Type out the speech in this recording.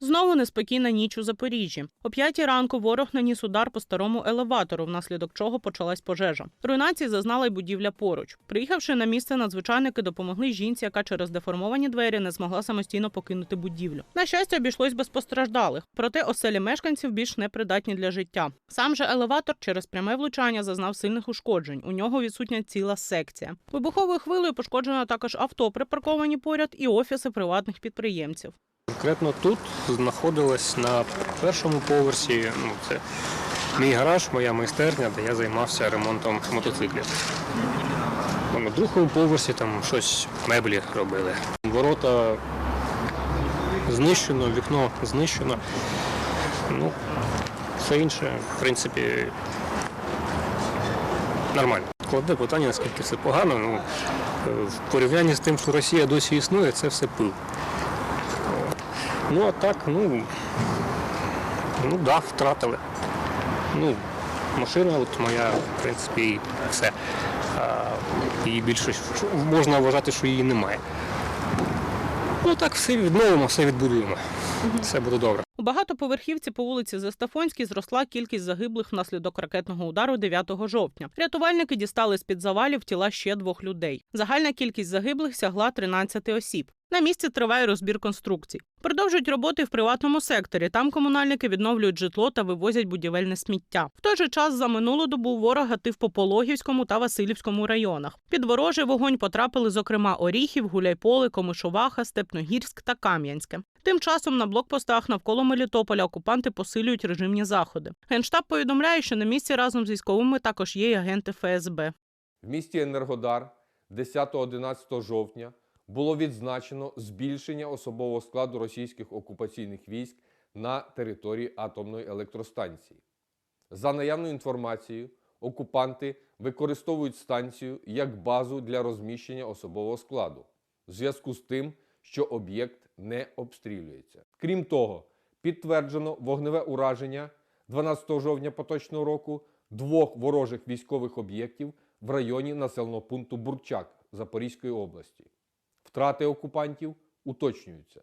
Знову неспокійна ніч у Запоріжжі. О п'ятій ранку ворог наніс удар по старому елеватору, внаслідок чого почалась пожежа. Руйнації зазнала й будівля поруч. Приїхавши на місце, надзвичайники допомогли жінці, яка через деформовані двері не змогла самостійно покинути будівлю. На щастя, обійшлось без постраждалих, проте оселі мешканців більш непридатні для життя. Сам же елеватор через пряме влучання зазнав сильних ушкоджень. У нього відсутня ціла секція. Вибуховою хвилею пошкоджено також авто, припарковані поряд, і офіси приватних підприємців. Конкретно тут знаходилась на першому поверсі. Ну, це мій гараж, моя майстерня, де я займався ремонтом мотоциклів. Ну, На другому поверсі там щось меблі робили. Ворота знищено, вікно знищено. Ну, все інше, в принципі, нормально. Складне питання, наскільки все погано. Ну, в порівнянні з тим, що Росія досі існує, це все пил. Ну, а так, ну, ну да, втратили. Ну, машина от моя, в принципі, і все. А, її більше можна вважати, що її немає. Ну так, все відновимо, все відбудуємо. Все буде добре. У багатоповерхівці по вулиці Застафонській зросла кількість загиблих внаслідок ракетного удару 9 жовтня. Рятувальники дістали з-під завалів тіла ще двох людей. Загальна кількість загиблих сягла 13 осіб. На місці триває розбір конструкцій. Продовжують роботи в приватному секторі. Там комунальники відновлюють житло та вивозять будівельне сміття. В той же час за минулу добу ворог гатив по Пологівському та Васильівському районах. Під ворожий вогонь потрапили, зокрема, Оріхів, Гуляйполе, Комишоваха, Степногірськ та Кам'янське. Тим часом на блокпостах навколо Мелітополя окупанти посилюють режимні заходи. Генштаб повідомляє, що на місці разом з військовими також є й агенти ФСБ. В місті Енергодар 10-11 жовтня було відзначено збільшення особового складу російських окупаційних військ на території атомної електростанції. За наявною інформацією, окупанти використовують станцію як базу для розміщення особового складу в зв'язку з тим, що об'єкт не обстрілюється. Крім того, підтверджено вогневе ураження 12 жовтня поточного року двох ворожих військових об'єктів в районі населеного пункту Бурчак Запорізької області. Втрати окупантів уточнюються.